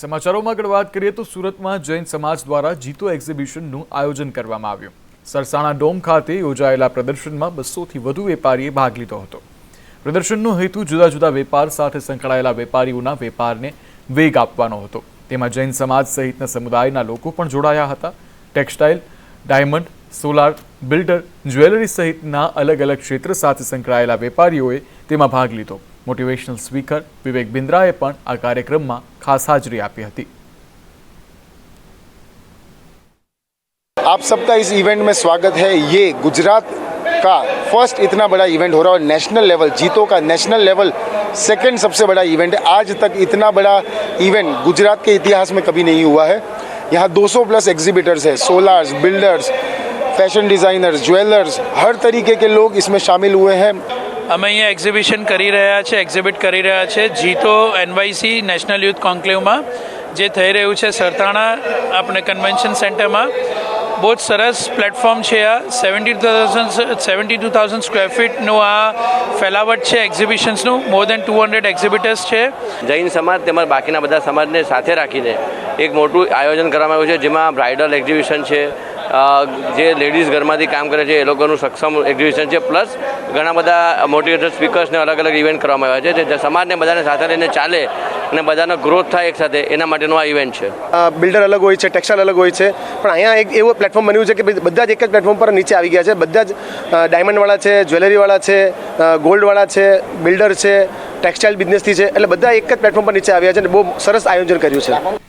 સમાચારોમાં આગળ વાત કરીએ તો સુરતમાં જૈન સમાજ દ્વારા જીતો એક્ઝિબિશનનું આયોજન કરવામાં આવ્યું. સરસાણા ડોમ ખાતે યોજાયેલા પ્રદર્શનમાં બસોથી વધુ વેપારીએ ભાગ લીધો હતો. પ્રદર્શનનો હેતુ જુદા જુદા વેપાર સાથે સંકળાયેલા વેપારીઓના વેપારને વેગ આપવાનો હતો. તેમાં જૈન સમાજ સહિતના સમુદાયના લોકો પણ જોડાયા હતા. Textile, diamond, solar, builder, jewellery સહિતના અલગ અલગ ક્ષેત્ર સાથે સંકળાયેલા વેપારીઓએ તેમાં ભાગ લીધો. મોટિવેશનલ સ્પીકર વિવેક બિન્દ્રાએ પણ આ કાર્યક્રમમાં ખાસ હાજરી આપી હતી आप सबका इस इवेंट में स्वागत है ये गुजरात का फर्स्ट इतना बड़ा इवेंट हो रहा है और नेशनल लेवल जीतो का नेशनल लेवल सेकंड सबसे बड़ा इवेंट है आज तक इतना बड़ा इवेंट गुजरात के इतिहास में कभी नहीं हुआ है यहाँ 200 प्लस एग्जिबिटर्स है solars builders fashion designers jewellers हर तरीके के लोग इसमें शामिल हुए हैं અમે અહીંયા એક્ઝિબિશન કરી રહ્યા છે એક્ઝિબિટ કરી રહ્યા છે. જીતો એનવાયસી નેશનલ યુથ કોન્ક્લેવમાં જે થઈ રહ્યું છે સરથાણા આપણે કન્વેન્શન સેન્ટરમાં બહુ જ સરસ પ્લેટફોર્મ છે આ. Seventy thousand seventy two thousand square ફીટનું આ ફેલાવટ છે એક્ઝિબિશન્સનું more than two hundred exhibitors છે. જૈન સમાજ તેમજ બાકીના બધા સમાજને સાથે રાખીને એક મોટું આયોજન કરવામાં આવ્યું છે, જેમાં બ્રાઇડલ એક્ઝિબિશન છે જે લેડીઝ ઘરમાંથી કામ કરે છે, એ લોકોનું સક્ષમ એક્ઝિબિશન છે. પ્લસ ઘણા બધા મોટિવેટર સ્પીકર્સને અલગ અલગ ઇવેન્ટ કરવામાં આવ્યા છે, જે સમાજને બધાને સાથે લઈને ચાલે અને બધાનો ગ્રોથ થાય એક સાથે, એના માટેનો આ ઇવેન્ટ છે. બિલ્ડર અલગ હોય છે ટેક્સટાઇલ અલગ હોય છે, પણ અહીંયા એક એવો પ્લેટફોર્મ બન્યું છે કે બધા જ એક જ પ્લેટફોર્મ પર નીચે આવી ગયા છે. બધા જ ડાયમંડવાળા છે જ્વેલરીવાળા છે ગોલ્ડવાળા છે બિલ્ડર છે ટેક્સટાઇલ બિઝનેસથી છે, એટલે બધા એક જ પ્લેટફોર્મ પર નીચે આવ્યા છે અને બહુ સરસ આયોજન કર્યું છે.